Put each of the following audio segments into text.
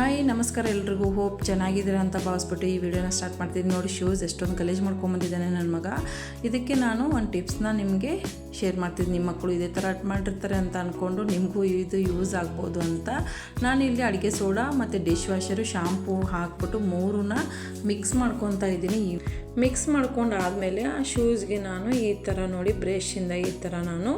Hi, ನಮಸ್ಕಾರ ಎಲ್ರಿಗೂ. Hope ಚೆನ್ನಾಗಿದ್ದೀರ ಅಂತ ಭಾವಿಸ್ಬಿಟ್ಟು ಈ ವಿಡಿಯೋನ ಸ್ಟಾರ್ಟ್ ಮಾಡ್ತಿದ್ದೀನಿ ನೋಡಿ, ಶೂಸ್ ಎಷ್ಟೊಂದು ಗಲೀಜು ಮಾಡ್ಕೊಂಬಂದಿದ್ದಾನೆ ನನ್ನ ಮಗ. ಇದಕ್ಕೆ ನಾನು ಒಂದು ಟಿಪ್ಸ್ನ ನಿಮಗೆ ಶೇರ್ ಮಾಡ್ತಿದ್ದೀನಿ. ನಿಮ್ಮ ಮಕ್ಕಳು ಇದೇ ಥರ ಮಾಡಿರ್ತಾರೆ ಅಂತ ಅಂದ್ಕೊಂಡು ನಿಮಗೂ ಇದು ಯೂಸ್ ಆಗ್ಬೋದು ಅಂತ. ನಾನು ಇಲ್ಲಿ ಅಡುಗೆ ಸೋಡಾ ಮತ್ತು ಡಿಶ್ ವಾಷರು, ಶಾಂಪೂ ಹಾಕ್ಬಿಟ್ಟು ಮೂರನ್ನ ಮಿಕ್ಸ್ ಮಾಡ್ಕೊತಾ ಇದ್ದೀನಿ. ಮಿಕ್ಸ್ ಮಾಡ್ಕೊಂಡು ಆದಮೇಲೆ ಆ ಶೂಸ್ಗೆ ನಾನು ಈ ಥರ ನೋಡಿ ಬ್ರಷಿಂದ ಈ ಥರ ನಾನು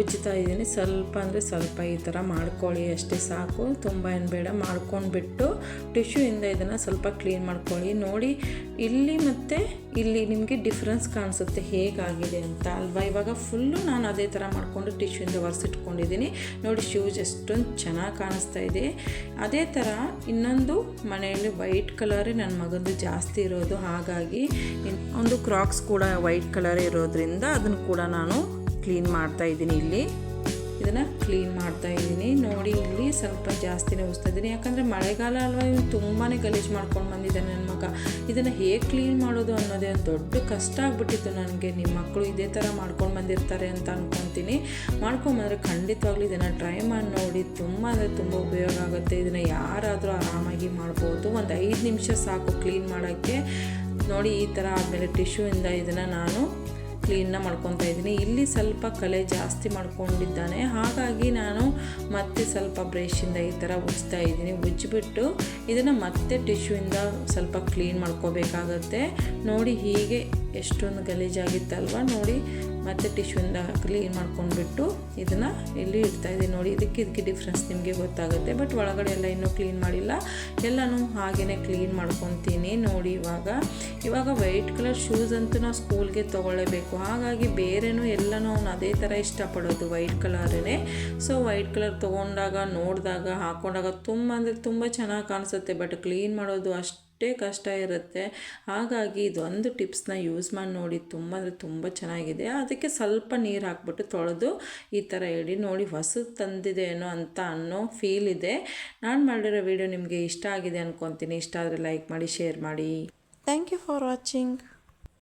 ಉಜ್ಜುತ್ತಾ ಇದ್ದೀನಿ. ಸ್ವಲ್ಪ ಅಂದರೆ ಸ್ವಲ್ಪ ಈ ಥರ ಮಾಡ್ಕೊಳ್ಳಿ ಅಷ್ಟೇ ಸಾಕು. ತುಂಬ ಏನು ಬೇಡ, ಮಾಡ್ಕೊಂಡ್ಬಿಟ್ಟು ಟಿಶ್ಯೂಯಿಂದ ಇದನ್ನು ಸ್ವಲ್ಪ ಕ್ಲೀನ್ ಮಾಡ್ಕೊಳ್ಳಿ. ನೋಡಿ, ಇಲ್ಲಿ ಮತ್ತು ಇಲ್ಲಿ ನಿಮಗೆ ಡಿಫ್ರೆನ್ಸ್ ಕಾಣಿಸುತ್ತೆ ಹೇಗಾಗಿದೆ ಅಂತ ಅಲ್ವಾ? ಇವಾಗ ಫುಲ್ಲು ನಾನು ಅದೇ ಥರ ಮಾಡಿಕೊಂಡು ಟಿಶ್ಯೂಯಿಂದ ಒರೆಸಿಟ್ಕೊಂಡಿದ್ದೀನಿ ನೋಡಿ ಶೂಸ್ ಎಷ್ಟೊಂದು ಚೆನ್ನಾಗಿ ಕಾಣಿಸ್ತಾ ಇದೆ. ಅದೇ ಥರ ಇನ್ನೊಂದು ಮನೆಯಲ್ಲಿ ವೈಟ್ ಕಲರೇ ನನ್ನ ಮಗಂದು ಜಾಸ್ತಿ ಇರೋದು. ಹಾಗಾಗಿ ಒಂದು ಕ್ರಾಕ್ಸ್ ಕೂಡ ವೈಟ್ ಕಲರ್ ಇರೋದ್ರಿಂದ ಅದನ್ನು ಕೂಡ ನಾನು ಕ್ಲೀನ್ ಮಾಡ್ತಾ ಇದ್ದೀನಿ ಇಲ್ಲಿ. ಇದನ್ನು ಕ್ಲೀನ್ ಮಾಡ್ತಾ ಇದ್ದೀನಿ. ನೋಡಿ ಇಲ್ಲಿ ಸ್ವಲ್ಪ ಜಾಸ್ತಿನೇ ಉಸ್ತಾ ಇದ್ದೀನಿ. ಯಾಕಂದರೆ ಮಳೆಗಾಲ ಅಲ್ವಾ, ಇವನು ತುಂಬಾ ಗಲೀಜು ಮಾಡ್ಕೊಂಡು ಬಂದಿದ್ದಾನೆ ನನ್ನ ಮಗ. ಇದನ್ನು ಹೇಗೆ ಕ್ಲೀನ್ ಮಾಡೋದು ಅನ್ನೋದೇ ಒಂದು ದೊಡ್ಡ ಕಷ್ಟ ಆಗ್ಬಿಟ್ಟಿತ್ತು ನನಗೆ. ನಿಮ್ಮ ಮಕ್ಕಳು ಇದೇ ಥರ ಮಾಡ್ಕೊಂಡು ಬಂದಿರ್ತಾರೆ ಅಂತ ಅಂದ್ಕೊತೀನಿ ಮಾಡ್ಕೊಂಬಂದ್ರೆ ಖಂಡಿತವಾಗ್ಲೂ ಇದನ್ನು ಟ್ರೈ ಮಾಡಿ ನೋಡಿ. ತುಂಬ ಅಂದರೆ ತುಂಬ ಉಪಯೋಗ ಆಗುತ್ತೆ. ಇದನ್ನು ಯಾರಾದರೂ ಆರಾಮಾಗಿ ಮಾಡ್ಬೋದು. ಒಂದು ಐದು ನಿಮಿಷ ಸಾಕು ಕ್ಲೀನ್ ಮಾಡೋಕ್ಕೆ. ನೋಡಿ ಈ ಥರ ಆದಮೇಲೆ ಟಿಶ್ಯೂಯಿಂದ ಇದನ್ನು ನಾನು ಕ್ಲೀನ್ನ ಮಾಡ್ಕೊತಾ ಇದ್ದೀನಿ. ಇಲ್ಲಿ ಸ್ವಲ್ಪ ಕಲೆ ಜಾಸ್ತಿ ಮಾಡ್ಕೊಂಡಿದ್ದಾನೆ. ಹಾಗಾಗಿ ನಾನು ಮತ್ತೆ ಸ್ವಲ್ಪ ಬ್ರಷಿಂದ ಈ ಥರ ಉಜ್ತಾ ಇದ್ದೀನಿ. ಉಜ್ಜಿಬಿಟ್ಟು ಇದನ್ನು ಮತ್ತೆ ಟಿಶ್ಯೂಯಿಂದ ಸ್ವಲ್ಪ ಕ್ಲೀನ್ ಮಾಡ್ಕೋಬೇಕಾಗತ್ತೆ. ನೋಡಿ ಹೀಗೆ ಎಷ್ಟೊಂದು ಗಲೀಜಾಗಿತ್ತಲ್ವ? ನೋಡಿ ಮತ್ತೆ ಟಿಶ್ಯೂನ ಕ್ಲೀನ್ ಮಾಡ್ಕೊಂಡ್ಬಿಟ್ಟು ಇದನ್ನು ಇಲ್ಲಿ ಇಡ್ತಾ ಇದ್ದೀನಿ ನೋಡಿ. ಇದಕ್ಕೆ ಇದಕ್ಕೆ ಡಿಫ್ರೆನ್ಸ್ ನಿಮಗೆ ಗೊತ್ತಾಗುತ್ತೆ. ಬಟ್ ಒಳಗಡೆ ಎಲ್ಲ ಇನ್ನೂ ಕ್ಲೀನ್ ಮಾಡಿಲ್ಲ. ಎಲ್ಲನೂ ಹಾಗೆಯೇ ಕ್ಲೀನ್ ಮಾಡ್ಕೊತೀನಿ ನೋಡಿ ಇವಾಗ. ಇವಾಗ ವೈಟ್ ಕಲರ್ ಶೂಸ್ ಅಂತೂ ನಾವು ಸ್ಕೂಲ್ಗೆ ತೊಗೊಳ್ಳೇಬೇಕು. ಹಾಗಾಗಿ ಬೇರೆನೂ ಎಲ್ಲನೂ ಅವನು ಅದೇ ಥರ ಇಷ್ಟಪಡೋದು ವೈಟ್ ಕಲರೇ ಸೊ ವೈಟ್ ಕಲರ್ ತೊಗೊಂಡಾಗ, ನೋಡಿದಾಗ, ಹಾಕೊಂಡಾಗ ತುಂಬ ಅಂದರೆ ತುಂಬ ಚೆನ್ನಾಗಿ ಕಾಣಿಸುತ್ತೆ. ಬಟ್ ಕ್ಲೀನ್ ಮಾಡೋದು ಅಷ್ಟೇ ಕಷ್ಟ ಇರುತ್ತೆ. ಹಾಗಾಗಿ ಇದೊಂದು ಟಿಪ್ಸ್ನ ಯೂಸ್ ಮಾಡಿ ನೋಡಿ, ತುಂಬ ಅಂದರೆ ತುಂಬ ಚೆನ್ನಾಗಿದೆ. ಅದಕ್ಕೆ ಸ್ವಲ್ಪ ನೀರು ಹಾಕ್ಬಿಟ್ಟು ತೊಳೆದು ಈ ಥರ ಇಡಿ ನೋಡಿ, ಹೊಸದು ತಂದಿದೆ ಏನೋ ಅಂತ ಅನ್ನೋ ಫೀಲ್ ಇದೆ. ನಾನು ಮಾಡಿರೋ ವಿಡಿಯೋ ನಿಮಗೆ ಇಷ್ಟ ಆಗಿದೆ ಅಂದ್ಕೊತೀನಿ ಇಷ್ಟ ಆದರೆ ಲೈಕ್ ಮಾಡಿ ಶೇರ್ ಮಾಡಿ. Thank you for watching